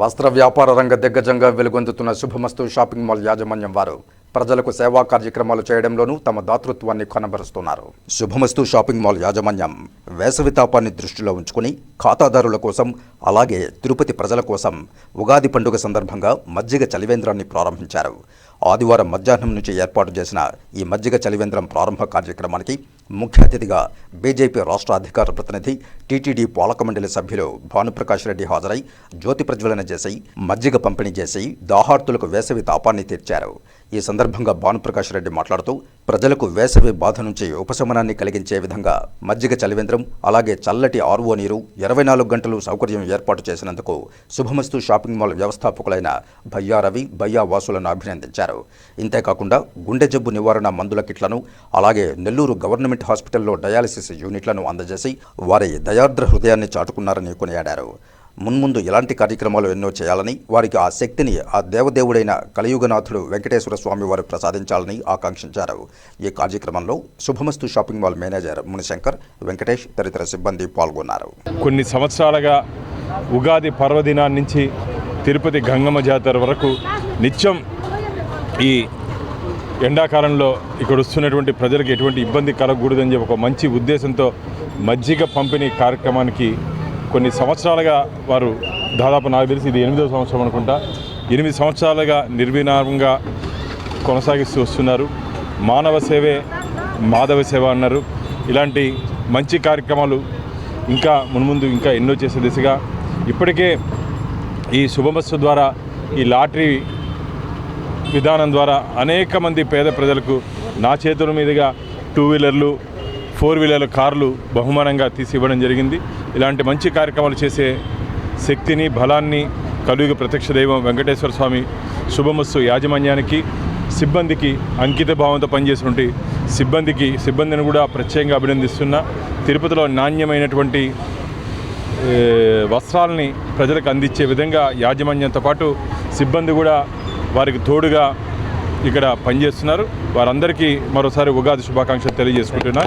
వస్త్ర వ్యాపార రంగ దిగ్గజంగా వెలుగొందుతున్న శుభమస్తు షాపింగ్ మాల్ యాజమాన్యం వారు ప్రజలకు సేవా కార్యక్రమాలు చేయడంలోనూ తమ దాతృత్వాన్ని కనబరుస్తున్నారు. శుభమస్తు షాపింగ్ మాల్ యాజమాన్యం వేసవి తాపాన్ని దృష్టిలో ఉంచుకుని ఖాతాదారుల కోసం అలాగే తిరుపతి ప్రజల కోసం ఉగాది పండుగ సందర్భంగా మజ్జిగ చలివేంద్రాన్ని ప్రారంభించారు. ఆదివారం మధ్యాహ్నం నుంచి ఏర్పాటు చేసిన ఈ మజ్జిగ చలివేంద్రం ప్రారంభ కార్యక్రమానికి ముఖ్య అతిథిగా బీజేపీ రాష్ట్ర అధికార ప్రతినిధి టీటీడీ పాలక మండలి సభ్యులు భానుప్రకాష్ రెడ్డి హాజరై జ్యోతి ప్రజ్వలన చేసి మజ్జిగ పంపిణీ చేసి దాహార్తులకు వేసవి తాపాన్ని తీర్చారు. ఈ సందర్భంగా భానుప్రకాష్ రెడ్డి మాట్లాడుతూ ప్రజలకు వేసవి బాధ నుంచి ఉపశమనాన్ని కలిగించే విధంగా మజ్జిగ చలివేంద్రం అలాగే చల్లటి ఆర్వో నీరు ఇరవై నాలుగు గంటలు సౌకర్యం ఏర్పాటు చేసినందుకు శుభమస్తు షాపింగ్ మాల్ వ్యవస్థాపకులైన భయ్యా రవి భయ్యా వాసులను అభినందించారు. ఇంతేకాకుండా గుండె జబ్బు నివారణ మందుల కిట్లను అలాగే నెల్లూరు గవర్నమెంట్ హాస్పిటల్లో డయాలసిస్ యూనిట్లను అందజేసి వారి దయార్ద్ర హృదయాన్ని చాటుకున్నారని కొనియాడారు. మున్ముందు ఎలాంటి కార్యక్రమాలు ఎన్నో చేయాలని వారికి ఆ శక్తిని ఆ దేవదేవుడైన కలియుగనాథుడు వెంకటేశ్వర స్వామి వారు ప్రసాదించాలని ఆకాంక్షించారు. ఈ కార్యక్రమంలో Subhamastu shopping mall manager Munishankar Venkatesh తదితర సిబ్బంది పాల్గొన్నారు. కొన్ని సంవత్సరాలుగా ఉగాది పర్వదినాన్ని నుంచి తిరుపతి గంగమ్మ జాతర వరకు నిత్యం ఈ ఎండాకాలంలో ఇక్కడ వస్తున్నటువంటి ప్రజలకు ఎటువంటి ఇబ్బంది కలగకూడదని చెప్పి ఒక మంచి ఉద్దేశంతో మజ్జిగ పంపిణీ కార్యక్రమానికి కొన్ని సంవత్సరాలుగా వారు దాదాపు నాకు తెలిసి ఇది ఎనిమిదో సంవత్సరం అనుకుంటా. ఎనిమిది సంవత్సరాలుగా నిర్వినామంగా కొనసాగిస్తూ వస్తున్నారు. మానవ సేవే మాధవ సేవ అన్నారు. ఇలాంటి మంచి కార్యక్రమాలు ఇంకా మున్ముందు ఇంకా ఎన్నో చేసే దిశగా ఇప్పటికే ఈ శుభమస్సు ద్వారా ఈ లాటరీ విధానం ద్వారా అనేక మంది పేద ప్రజలకు నా చేతుల మీదుగా టూ వీలర్లు ఫోర్ వీలర్లు కార్లు బహుమానంగా తీసి ఇవ్వడం జరిగింది. ఇలాంటి మంచి కార్యక్రమాలు చేసే శక్తిని బలాన్ని కలియుగ ప్రత్యక్ష దైవం వెంకటేశ్వర స్వామి శుభమస్సు యాజమాన్యానికి సిబ్బందికి అంకిత భావంతో పనిచేసినటువంటి సిబ్బందికి సిబ్బందిని కూడా ప్రత్యేకంగా అభినందిస్తున్నా. తిరుపతిలో నాణ్యమైనటువంటి వస్త్రాలని ప్రజలకు అందించే విధంగా యాజమాన్యంతో పాటు సిబ్బంది కూడా వారికి తోడుగా ఇక్కడ పనిచేస్తున్నారు. వారందరికీ మరోసారి ఉగాది శుభాకాంక్షలు తెలియజేసుకుంటున్నా.